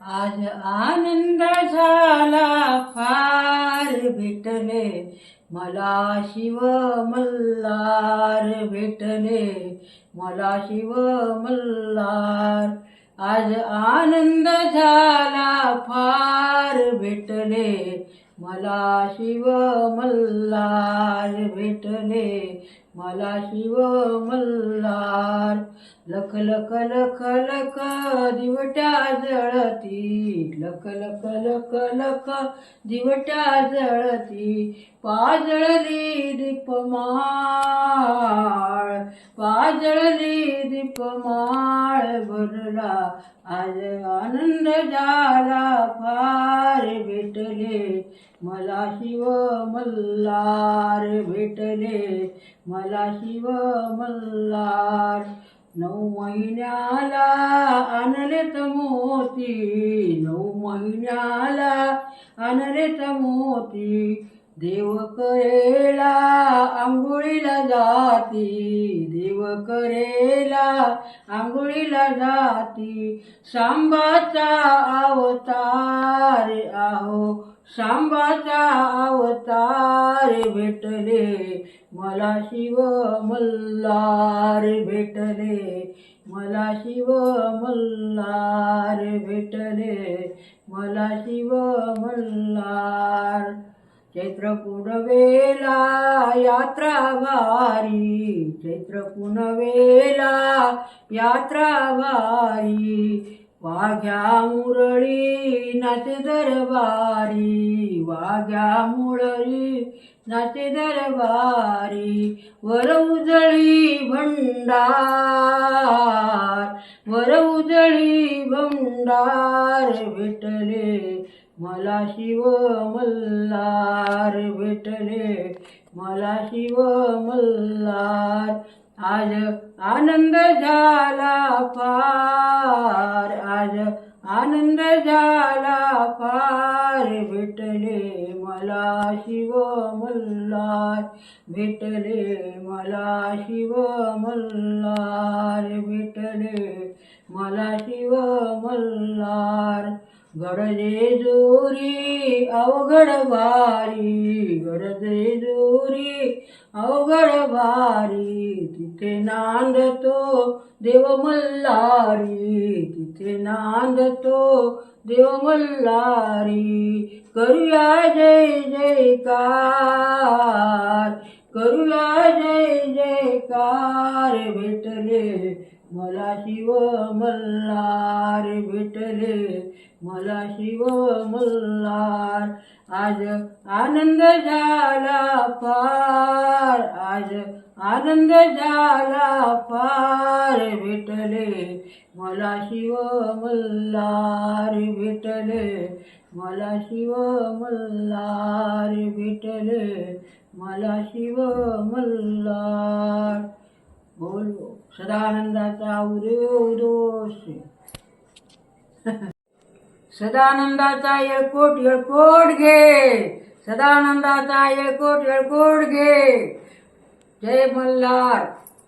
आज आनंद झाला फार भेटले. मला शिव मल्हार भेटले. मला शिव मल्हार. आज आनंद झाला फार भेटले. मला शिव मल्हार भेटले. मला शिव मल्हार. लख लख लख लख दिवट्या जळती. लख लख लख लख दिवट्या जळती. पाजळली दीपमाळ पाजळली दीपमाळ भरला. आज आनंद झाला फार भेटले. मला शिव मल्हार भेटले. मला शिव मल्हार नऊ महिन्याला आणलेत मोती. नऊ महिन्याला आणलेत मोती. देव करेला आंघोळीला जाती. देव करेला आंघोळीला जाती. सांबाचा अवतार आहो. सांबाचा अवतार भेटले. मला शिव मल्हार भेटले. मला शिव मल्हार भेटले. मला शिव मल्हार. चैत्र पुनवेला यात्रा वारी चैत्र पुनवेला यात्रा वारी वाघ्या मुरळी नाते दरबारी वाघ्या मुरळी नाचे दरबारी वर उजळी भंडार वर उजळी भंडार भेटले मला शिव मल्हार भेटले मला शिव मल्हार. आज आनंद झाला पार आज आनंद झाला पार. भेटले मला शिव मल्हार भेटले मला शिव मल्हार भेटले मला शिव मल्हार. गरजे जोरी अवघड भारी गरजे जोरी अवघड भारी तिथे नांदतो देव मल्हारी तिथे नांदतो देव मल्हारी करूया जय जयकार. मल्हार भेटले. मला शिव मल्हार. आज आनंद झाला फार. आज आनंद झाला फार भेटले. मला शिव मल्हार भेटले. मला शिव मल्हार भेटले. मला शिव मल्हार. बोल सदानंदाचा उदय उदोष. सदानंदाचा येळकोट येळकोट घे. सदानंदाचा येळकोट येळकोट घे. जय मल्हार.